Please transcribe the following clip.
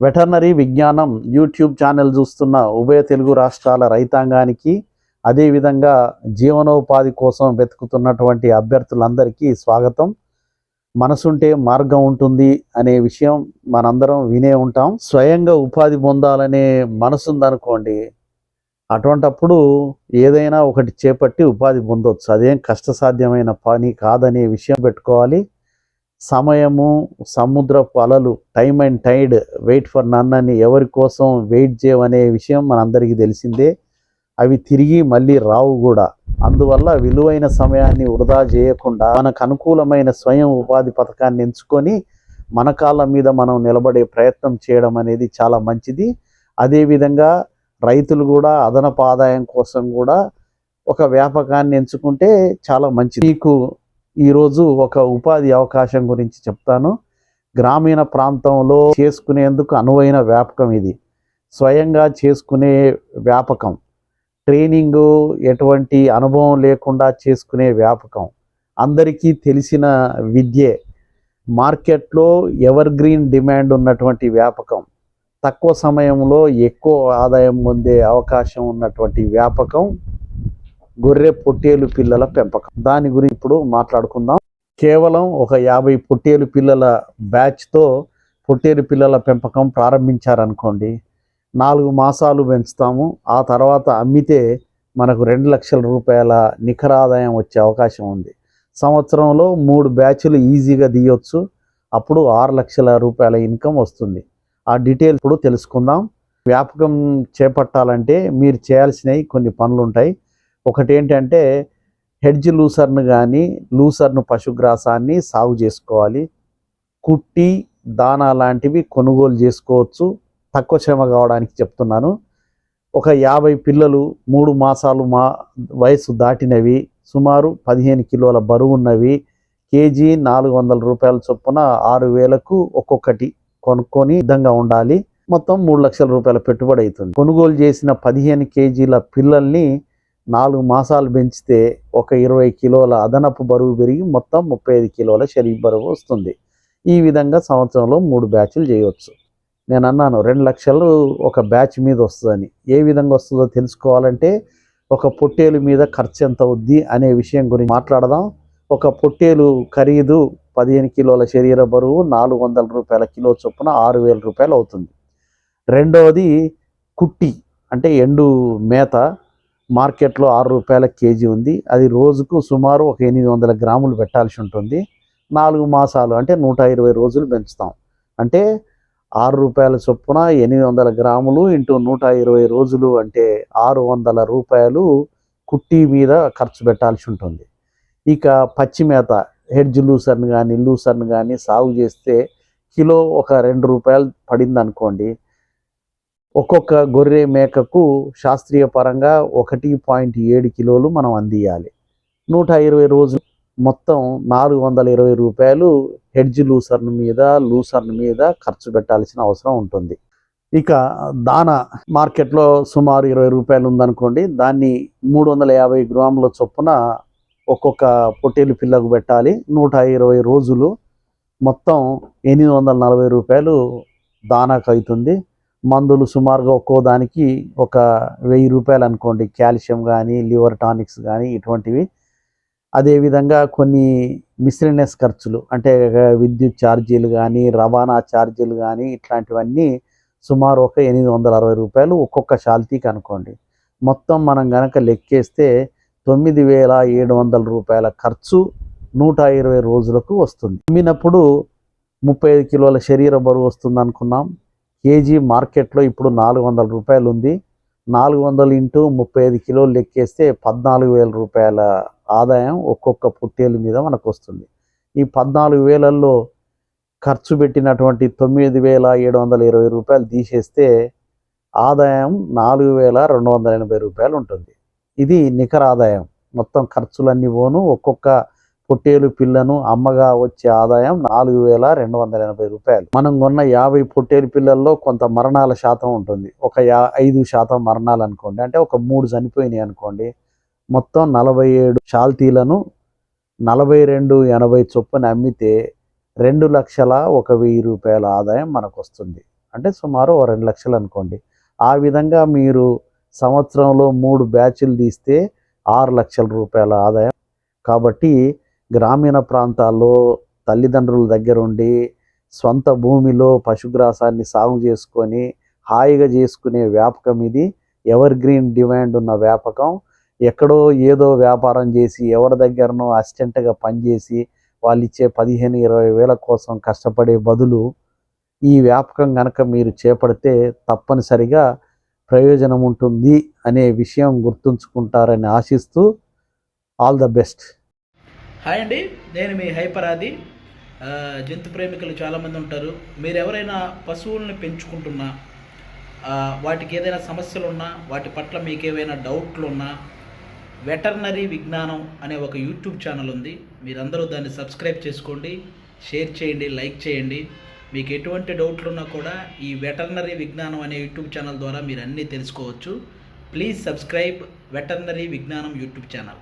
Veterinary విజ్ఞానం YouTube channel చూస్తున్న ఉభయ తెలుగు రాష్ట్రాల రైతాంగానికి అదేవిధంగా జీవనోపాధి కోసం వెతుకుతున్నటువంటి అభ్యర్థులందరికీ స్వాగతం. మనసుంటే మార్గం ఉంటుంది అనే విషయం మనందరం వినే ఉంటాం. స్వయంగా ఉపాధి పొందాలనే మనసుందనుకోండి అటువంటప్పుడు ఏదైనా ఒకటి చేపట్టి ఉపాధి పొందవచ్చు అదేం కష్టసాధ్యమైన పని కాదనే విషయం పెట్టుకోవాలి. సమయము సముద్రపు అలలు time and tide wait for none అని ఎవరి కోసం వెయిట్ చేయమనే విషయం మనందరికీ తెలిసిందే. అవి తిరిగి మళ్ళీ రావు కూడా. అందువల్ల విలువైన సమయాన్ని వృధా చేయకుండా మనకు అనుకూలమైన స్వయం ఉపాధి పథకాన్ని ఎంచుకొని మన కాళ్ళ మీద మనం నిలబడే ప్రయత్నం చేయడం అనేది చాలా మంచిది. అదేవిధంగా రైతులు కూడా అదనపు ఆదాయం కోసం కూడా ఒక వ్యాపకాన్ని ఎంచుకుంటే చాలా మంచిది. మీకు ఈరోజు ఒక ఉపాధి అవకాశం గురించి చెప్తాను. గ్రామీణ ప్రాంతంలో చేసుకునేందుకు అనువైన వ్యాపకం ఇది. స్వయంగా చేసుకునే వ్యాపకం. ట్రైనింగ్ ఎటువంటి అనుభవం లేకుండా చేసుకునే వ్యాపకం. అందరికీ తెలిసిన విద్యే. మార్కెట్లో ఎవర్ గ్రీన్ డిమాండ్ ఉన్నటువంటి వ్యాపకం. తక్కువ సమయంలో ఎక్కువ ఆదాయం పొందే అవకాశం ఉన్నటువంటి వ్యాపకం. గొర్రె పొట్టేలు పిల్లల పెంపకం. దాని గురించి ఇప్పుడు మాట్లాడుకుందాం. కేవలం ఒక యాభై పొట్టేలు పిల్లల బ్యాచ్తో పొట్టేలు పిల్లల పెంపకం ప్రారంభించారనుకోండి నాలుగు మాసాలు పెంచుతాము. ఆ తర్వాత అమ్మితే మనకు రెండు లక్షల రూపాయల నికర ఆదాయం వచ్చే అవకాశం ఉంది. సంవత్సరంలో మూడు బ్యాచ్లు ఈజీగా తీయొచ్చు. అప్పుడు ఆరు లక్షల రూపాయల ఇన్కమ్ వస్తుంది. ఆ డీటెయిల్ ఇప్పుడు తెలుసుకుందాం. వ్యాపకం చేపట్టాలంటే మీరు చేయాల్సినవి కొన్ని పనులు ఉంటాయి ఒకటి ఏంటంటే హెడ్జ్ లూసర్ను కానీ లూసర్ను పశుగ్రాసాన్ని సాగు చేసుకోవాలి. కుట్టి దానా లాంటివి కొనుగోలు చేసుకోవచ్చు. తక్కువ శ్రమ కావడానికి చెప్తున్నాను. ఒక యాభై పిల్లలు మూడు మాసాలు మా వయసు దాటినవి సుమారు పదిహేను కిలోల బరువు ఉన్నవి కేజీ నాలుగు వందల రూపాయల చొప్పున ఆరు వేలకు ఒక్కొక్కటి కొనుక్కొని విధంగా ఉండాలి. మొత్తం మూడు లక్షల రూపాయల పెట్టుబడి అవుతుంది. కొనుగోలు చేసిన పదిహేను కేజీల పిల్లల్ని నాలుగు మాసాలు పెంచితే ఒక ఇరవై కిలోల అదనపు బరువు పెరిగి మొత్తం ముప్పై ఐదు కిలోల శరీర బరువు వస్తుంది. ఈ విధంగా సంవత్సరంలో మూడు బ్యాచ్లు చేయవచ్చు. నేను అన్నాను రెండు లక్షలు ఒక బ్యాచ్ మీద వస్తుందని. ఏ విధంగా వస్తుందో తెలుసుకోవాలంటే ఒక పొట్టేలు మీద ఖర్చు ఎంత అవుద్ది అనే విషయం గురించి మాట్లాడదాం. ఒక పొట్టేలు ఖరీదు పదిహేను కిలోల శరీర బరువు నాలుగు వందల రూపాయల కిలో చొప్పున ఆరు వేల రూపాయలు అవుతుంది. రెండవది కుట్టి అంటే ఎండు మేత. మార్కెట్లో ఆరు రూపాయల కేజీ ఉంది. అది రోజుకు సుమారు ఒక ఎనిమిది వందల గ్రాములు పెట్టాల్సి ఉంటుంది. నాలుగు మాసాలు అంటే నూట ఇరవై రోజులు పెంచుతాం. అంటే ఆరు రూపాయల చొప్పున ఎనిమిది వందల గ్రాములు ఇంటూ నూట ఇరవై రోజులు అంటే ఆరు వందల రూపాయలు కుట్టి మీద ఖర్చు పెట్టాల్సి ఉంటుంది. ఇక పచ్చి మేత హెడ్జ్ లూసర్ని కానీ లూసర్ని కానీ సాగు చేస్తే కిలో ఒక రెండు రూపాయలు పడింది అనుకోండి ఒక్కొక్క గొర్రె మేకకు శాస్త్రీయ పరంగా ఒకటి పాయింట్ ఏడు కిలోలు మనం అందియాలి. నూట ఇరవై రోజులు మొత్తం నాలుగు వందల ఇరవై రూపాయలు హెడ్జ్ లూసర్న్ మీద లూసర్న్ మీద ఖర్చు పెట్టాల్సిన అవసరం ఉంటుంది. ఇక దాన మార్కెట్లో సుమారు ఇరవై రూపాయలు ఉందనుకోండి దాన్ని మూడు వందల యాభై గ్రాముల చొప్పున ఒక్కొక్క పొట్టేలు పిల్లకు పెట్టాలి. నూట ఇరవై రోజులు మొత్తం ఎనిమిది వందల నలభై రూపాయలు దానాకు అవుతుంది. మందులు సుమారుగా ఒక్కో దానికి ఒక వెయ్యి రూపాయలు అనుకోండి. కాల్షియం కానీ లివర్ టానిక్స్ కానీ ఇటువంటివి. అదేవిధంగా కొన్ని మిస్లినెస్ ఖర్చులు అంటే విద్యుత్ ఛార్జీలు కానీ రవాణా ఛార్జీలు కానీ ఇట్లాంటివన్నీ సుమారు ఒక ఎనిమిది వందల అరవై రూపాయలు ఒక్కొక్క షాల్తీకి అనుకోండి. మొత్తం మనం గనక లెక్కేస్తే తొమ్మిది వేల ఏడు వందల రూపాయల ఖర్చు నూట ఇరవై రోజులకు వస్తుంది. అమ్మినప్పుడు ముప్పై ఐదు కిలోల శరీర బరువు వస్తుంది అనుకున్నాం కేజీ మార్కెట్లో ఇప్పుడు నాలుగు వందల రూపాయలు ఉంది నాలుగు వందలు ఇంటూ ముప్పై ఐదు కిలోలు లెక్కేస్తే పద్నాలుగు వేల రూపాయల ఆదాయం ఒక్కొక్క పుట్టేలు మీద మనకు వస్తుంది ఈ పద్నాలుగు వేలల్లో ఖర్చు పెట్టినటువంటి తొమ్మిది వేల ఏడు వందల ఇరవై రూపాయలు తీసేస్తే ఆదాయం నాలుగు వేల రెండు వందల ఎనభై రూపాయలు ఉంటుంది ఇది నికర ఆదాయం. మొత్తం ఖర్చులన్నీ పోను ఒక్కొక్క పొట్టేలు పిల్లను అమ్మగా వచ్చే ఆదాయం నాలుగు వేల రెండు వందల ఎనభై రూపాయలు. మనం కొన్న యాభై పొట్టేలు పిల్లల్లో కొంత మరణాల శాతం ఉంటుంది. ఒక యా ఐదు శాతం మరణాలు అనుకోండి. అంటే ఒక మూడు చనిపోయినాయి అనుకోండి. మొత్తం నలభై ఏడు షాల్తీలను నలభై రెండు ఎనభై చొప్పున అమ్మితే రెండు లక్షల ఒక వెయ్యి రూపాయల ఆదాయం మనకు వస్తుంది. అంటే సుమారు ఓ రెండు లక్షలు అనుకోండి. ఆ విధంగా మీరు సంవత్సరంలో మూడు బ్యాచ్లు తీస్తే ఆరు లక్షల రూపాయల ఆదాయం. కాబట్టి గ్రామీణ ప్రాంతాల్లో తల్లిదండ్రుల దగ్గర ఉండి స్వంత భూమిలో పశుగ్రాసాన్ని సాగు చేసుకొని హాయిగా చేసుకునే వ్యాపకం ఇది. ఎవర్ గ్రీన్ డిమాండ్ ఉన్న వ్యాపకం. ఎక్కడో ఏదో వ్యాపారం చేసి ఎవరి దగ్గరనో అసిస్టెంట్గా పనిచేసి వాళ్ళు ఇచ్చే పదిహేను ఇరవై వేల కోసం కష్టపడే బదులు ఈ వ్యాపకం కనుక మీరు చేపడితే తప్పనిసరిగా ప్రయోజనం ఉంటుంది అనే విషయం గుర్తుంచుకుంటారని ఆశిస్తూ ఆల్ ద బెస్ట్. హాయ్ అండి నేను మీ హైపరాది. జంతు ప్రేమికులు చాలామంది ఉంటారు. మీరు ఎవరైనా పశువుల్ని పెంచుకుంటున్నా వాటికి ఏదైనా సమస్యలు ఉన్నా వాటి పట్ల మీకు ఏవైనా డౌట్లు ఉన్నా వెటర్నరీ విజ్ఞానం అనే ఒక యూట్యూబ్ ఛానల్ ఉంది. మీరందరూ దాన్ని సబ్స్క్రైబ్ చేసుకోండి షేర్ చేయండి లైక్ చేయండి. మీకు ఎటువంటి డౌట్లు ఉన్నా కూడా ఈ వెటర్నరీ విజ్ఞానం అనే యూట్యూబ్ ఛానల్ ద్వారా మీరు అన్నీ తెలుసుకోవచ్చు. ప్లీజ్ సబ్స్క్రైబ్ వెటర్నరీ విజ్ఞానం యూట్యూబ్ ఛానల్.